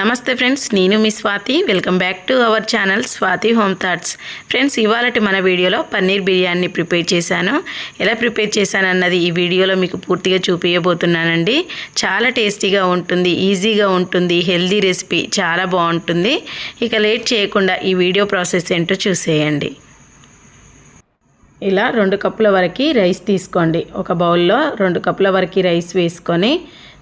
నమస్తే ఫ్రెండ్స్ నేను మీ Swathi. Welcome back to our channel Swathi home thoughts. Friends ఇవాళటి మన వీడియోలో పన్నీర్ బిర్యానీ ప్రిపేర్ చేశాను. ఎలా ప్రిపేర్ చేశానన్నది ఈ వీడియోలో మీకు పూర్తిగా చూపించబోతున్నానండి చాలా టేస్టీగా ఉంటుంది ఈజీగా ఉంటుంది హెల్దీ రెసిపీ చాలా బాగుంటుంది. ఇక లేట్ చేయకుండా ఈ వీడియో ప్రాసెస్ ఏంటో చూసేయండి. ఇలా రెండు కప్పుల వరకు రైస్ తీసుకోండి. ఒక బౌల్లో రెండు కప్పుల వరకు రైస్ వేసుకొని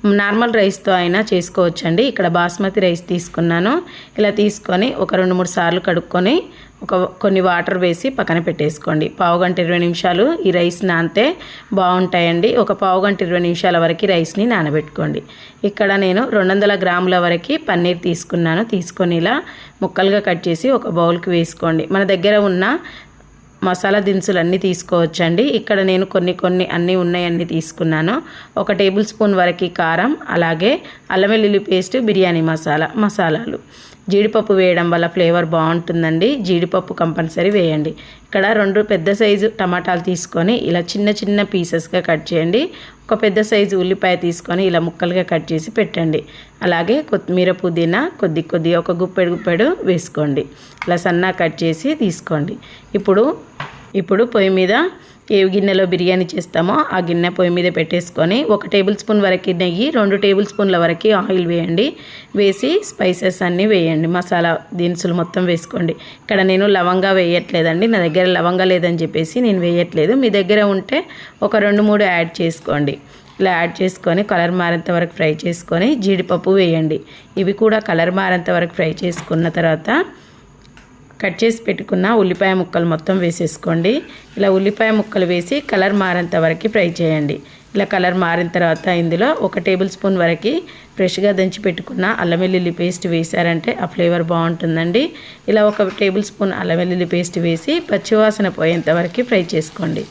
నార్మల్ రైస్తో అయినా చేసుకోవచ్చండి. ఇక్కడ బాస్మతి రైస్ తీసుకున్నాను. ఇలా తీసుకొని ఒక రెండు మూడు సార్లు కడుక్కొని ఒక కొన్ని వాటర్ వేసి పక్కన పెట్టేసుకోండి. పావు గంట ఇరవై నిమిషాలు ఈ రైస్ నానితే బాగుంటాయండి. ఒక పావు గంట ఇరవై నిమిషాల వరకు రైస్ని నానబెట్టుకోండి. ఇక్కడ నేను రెండు వందల గ్రాముల వరకు పన్నీర్ తీసుకున్నాను. తీసుకొని ఇలా ముక్కలుగా కట్ చేసి ఒక బౌల్కి వేసుకోండి. మన దగ్గర ఉన్న మసాలా దినుసులు అన్నీ తీసుకోవచ్చండి. ఇక్కడ నేను కొన్ని కొన్ని అన్నీ ఉన్నాయన్నీ తీసుకున్నాను. ఒక టేబుల్ స్పూన్ వరకు కారం అలాగే అల్లం వెల్లుల్లి పేస్ట్ బిర్యానీ మసాలా మసాలాలు. జీడిపప్పు వేయడం వల్ల ఫ్లేవర్ బాగుంటుందండి. జీడిపప్పు కంపల్సరీ వేయండి. ఇక్కడ రెండు పెద్ద సైజు టమాటాలు తీసుకొని ఇలా చిన్న చిన్న పీసెస్గా కట్ చేయండి. ఒక పెద్ద సైజు ఉల్లిపాయ తీసుకొని ఇలా ముక్కలుగా కట్ చేసి పెట్టండి. అలాగే కొత్తిమీర పుదీనా కొద్ది కొద్దిగా ఒక గుప్పెడు గుప్పెడు వేసుకోండి. ఇలా సన్నా కట్ చేసి తీసుకోండి. ఇప్పుడు ఇప్పుడు పొయ్యి మీద ఏ గిన్నెలో బిర్యానీ చేస్తామో ఆ గిన్నె పొయ్యి మీద పెట్టేసుకొని ఒక టేబుల్ స్పూన్ వరకు నెయ్యి రెండు టేబుల్ స్పూన్ల వరకు ఆయిల్ వేయండి. వేసి స్పైసెస్ అన్నీ వేయండి. మసాలా దినుసులు మొత్తం వేసుకోండి. ఇక్కడ నేను లవంగా వేయట్లేదండి. నా దగ్గర లవంగా లేదని చెప్పేసి నేను వేయట్లేదు. మీ దగ్గర ఉంటే ఒక రెండు మూడు యాడ్ చేసుకోండి. ఇలా యాడ్ చేసుకొని కలర్ మారేంత వరకు ఫ్రై చేసుకొని జీడిపప్పు వేయండి. ఇవి కూడా కలర్ మారేంత వరకు ఫ్రై చేసుకున్న తర్వాత కట్ చేసి పెట్టుకున్న ఉల్లిపాయ ముక్కలు మొత్తం వేసేసుకోండి. ఇలా ఉల్లిపాయ ముక్కలు వేసి కలర్ మారేంత వరకు ఫ్రై చేయండి. ఇలా కలర్ మారిన తర్వాత ఇందులో ఒక టేబుల్ స్పూన్ వరకు ఫ్రెష్గా దంచి పెట్టుకున్న అల్లం వెల్లుల్లి పేస్ట్ వేసారంటే ఆ ఫ్లేవర్ బాగుంటుందండి. ఇలా ఒక టేబుల్ స్పూన్ అల్లం వెల్లుల్లి పేస్ట్ వేసి పచ్చివాసన పోయేంత వరకు ఫ్రై చేసుకోండి.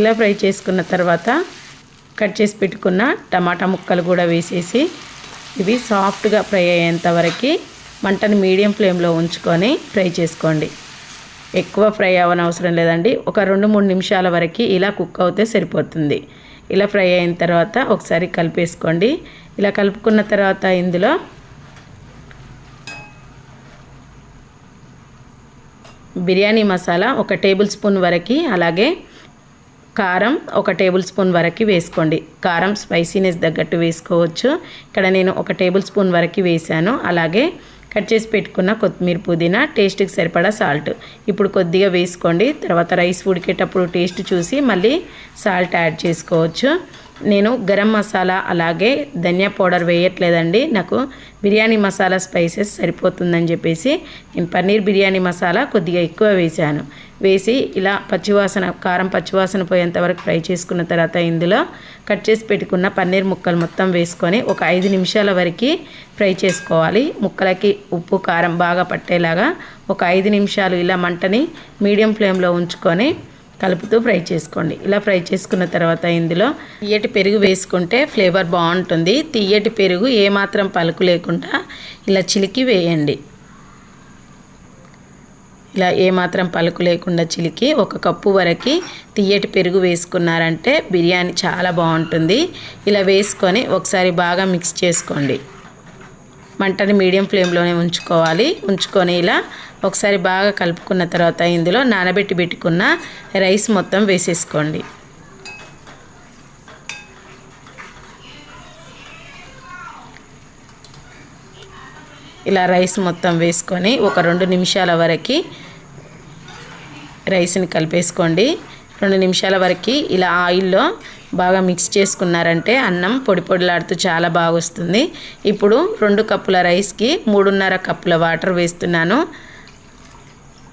ఇలా ఫ్రై చేసుకున్న తర్వాత కట్ చేసి పెట్టుకున్న టమాటా ముక్కలు కూడా వేసేసి ఇవి సాఫ్ట్గా ఫ్రై అయ్యేంత వరకు మంటను మీడియం ఫ్లేమ్లో ఉంచుకొని ఫ్రై చేసుకోండి. ఎక్కువ ఫ్రై అవ్వని అవసరం లేదండి. ఒక రెండు మూడు నిమిషాల వరకు ఇలా కుక్ అవుతే సరిపోతుంది. ఇలా ఫ్రై అయిన తర్వాత ఒకసారి కలిపేసుకోండి. ఇలా కలుపుకున్న తర్వాత ఇందులో బిర్యానీ మసాలా ఒక టేబుల్ స్పూన్ వరకు అలాగే కారం ఒక టేబుల్ స్పూన్ వరకు వేసుకోండి. కారం స్పైసీనెస్ తగ్గట్టు వేసుకోవచ్చు. ఇక్కడ నేను ఒక టేబుల్ స్పూన్ వరకు వేసాను అలాగే కట్ చేసి పెట్టుకున్న కొత్తిమీర పుదీనా టేస్ట్కి సరిపడా సాల్ట్ ఇప్పుడు కొద్దిగా వేసుకోండి. తర్వాత రైస్ ఉడికేటప్పుడు టేస్ట్ చూసి మళ్ళీ సాల్ట్ యాడ్ చేసుకోవచ్చు. నేను గరం మసాలా అలాగే ధనియా పౌడర్ వేయట్లేదండి. నాకు బిర్యానీ మసాలా స్పైసెస్ సరిపోతుందని చెప్పేసి నేను పన్నీర్ బిర్యానీ మసాలా కొద్దిగా ఎక్కువ వేసాను వేసి ఇలా పచ్చివాసన కారం పచ్చివాసన పోయేంత వరకు ఫ్రై చేసుకున్న తర్వాత ఇందులో కట్ చేసి పెట్టుకున్న పన్నీర్ ముక్కలు మొత్తం వేసుకొని ఒక ఐదు నిమిషాల వరకు ఫ్రై చేసుకోవాలి. ముక్కలకి ఉప్పు కారం బాగా పట్టేలాగా ఒక ఐదు నిమిషాలు ఇలా మంటని మీడియం ఫ్లేమ్లో ఉంచుకొని కలుపుతూ ఫ్రై చేసుకోండి. ఇలా ఫ్రై చేసుకున్న తర్వాత ఇందులో తీయటి పెరుగు వేసుకుంటే ఫ్లేవర్ బాగుంటుంది. తీయటి పెరుగు ఏమాత్రం పలుకు లేకుండా ఇలా చిలికి వేయండి. ఇలా ఏమాత్రం పలుకు లేకుండా చిలికి ఒక కప్పు వరకు తియ్యటి పెరుగు వేసుకున్నారంటే బిర్యానీ చాలా బాగుంటుంది. ఇలా వేసుకొని ఒకసారి బాగా మిక్స్ చేసుకోండి. మంటని మీడియం ఫ్లేమ్లోనే ఉంచుకోవాలి. ఉంచుకొని ఇలా ఒకసారి బాగా కలుపుకున్న తర్వాత ఇందులో నానబెట్టి పెట్టుకున్న రైస్ మొత్తం వేసేసుకోండి. ఇలా రైస్ మొత్తం వేసుకొని ఒక రెండు నిమిషాల వరకు రైస్ని కలిపేసుకోండి. రెండు నిమిషాల వరకు ఇలా ఆయిల్లో బాగా మిక్స్ చేసుకున్నారంటే అన్నం పొడి పొడిలాడుతూ చాలా బాగా వస్తుంది ఇప్పుడు రెండు కప్పుల రైస్కి మూడున్నర కప్పుల వాటర్ వేస్తున్నాను.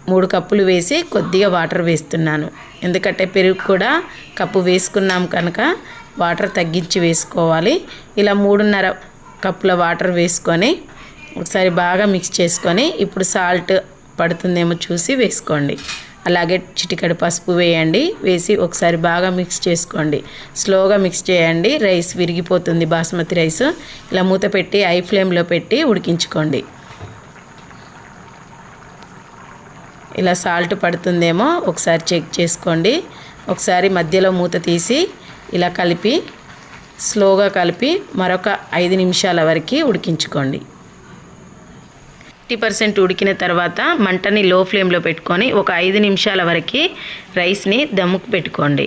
మూడు కప్పులు వేసి కొద్దిగా వాటర్ వేస్తున్నాను. ఎందుకంటే పెరుగు కూడా కప్పు వేసుకున్నాం కనుక వాటర్ తగ్గించి వేసుకోవాలి. ఇలా మూడున్నర కప్పుల వాటర్ వేసుకొని ఒకసారి బాగా మిక్స్ చేసుకొని ఇప్పుడు సాల్ట్ పడుతుందేమో చూసి వేసుకోండి. అలాగే చిటికడి పసుపు వేయండి. వేసి ఒకసారి బాగా మిక్స్ చేసుకోండి. స్లోగా మిక్స్ చేయండి. రైస్ విరిగిపోతుంది బాస్మతి రైస్. ఇలా మూత పెట్టి ఐ ఫ్లేమ్లో పెట్టి ఉడికించుకోండి. ఇలా సాల్ట్ పడుతుందేమో ఒకసారి చెక్ చేసుకోండి. ఒకసారి మధ్యలో మూత తీసి ఇలా కలిపి స్లోగా కలిపి మరొక ఐదు నిమిషాల వరకు ఉడికించుకోండి. ఫిఫ్టీ పర్సెంట్ ఉడికిన తర్వాత మంటని లో ఫ్లేమ్లో పెట్టుకొని ఒక ఐదు నిమిషాల వరకు రైస్ని దమ్ముకు పెట్టుకోండి.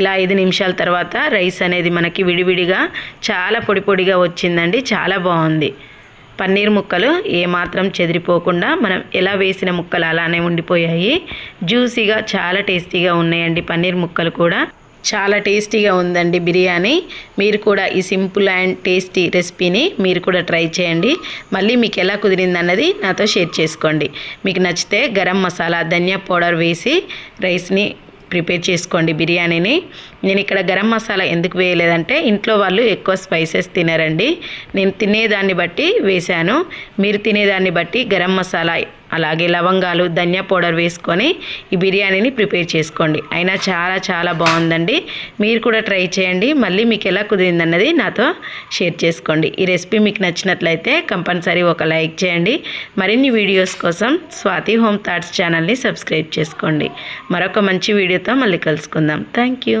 ఇలా ఐదు నిమిషాల తర్వాత రైస్ అనేది మనకి విడివిడిగా చాలా పొడి పొడిగా వచ్చిందండి చాలా బాగుంది. పన్నీర్ ముక్కలు ఏమాత్రం చెదిరిపోకుండా మనం ఎలా వేసిన ముక్కలు అలానే ఉండిపోయాయి. జ్యూసీగా చాలా టేస్టీగా ఉన్నాయండి పన్నీర్ ముక్కలు కూడా. చాలా టేస్టీగా ఉందండి బిర్యానీ. మీరు కూడా ఈ సింపుల్ అండ్ టేస్టీ రెసిపీని మీరు కూడా ట్రై చేయండి. మళ్ళీ మీకు ఎలా కుదిరింది అన్నది నాతో షేర్ చేసుకోండి. మీకు నచ్చితే గరం మసాలా ధనియా పౌడర్ వేసి రైస్ని ప్రిపేర్ చేసుకోండి బిర్యానీని. నేను ఇక్కడ గరం మసాలా ఎందుకు వేయలేదంటే ఇంట్లో వాళ్ళు ఎక్కువ స్పైసెస్ తినరండి. నేను తినేదాన్ని బట్టి వేశాను. మీరు తినేదాన్ని బట్టి గరం మసాలా అలాగే లవంగాలు ధనియా పౌడర్ వేసుకొని ఈ బిర్యానీని ప్రిపేర్ చేసుకోండి. అయినా చాలా చాలా బాగుందండి. మీరు కూడా ట్రై చేయండి. మళ్ళీ మీకు ఎలా కుదిరిందన్నది నాతో షేర్ చేసుకోండి. ఈ రెసిపీ మీకు నచ్చినట్లయితే కంపల్సరీ ఒక లైక్ చేయండి. మరిన్ని వీడియోస్ కోసం స్వాతి హోమ్ థాట్స్ ఛానల్ని సబ్స్క్రైబ్ చేసుకోండి. మరొక మంచి వీడియోతో మళ్ళీ కలుసుకుందాం. Thank you.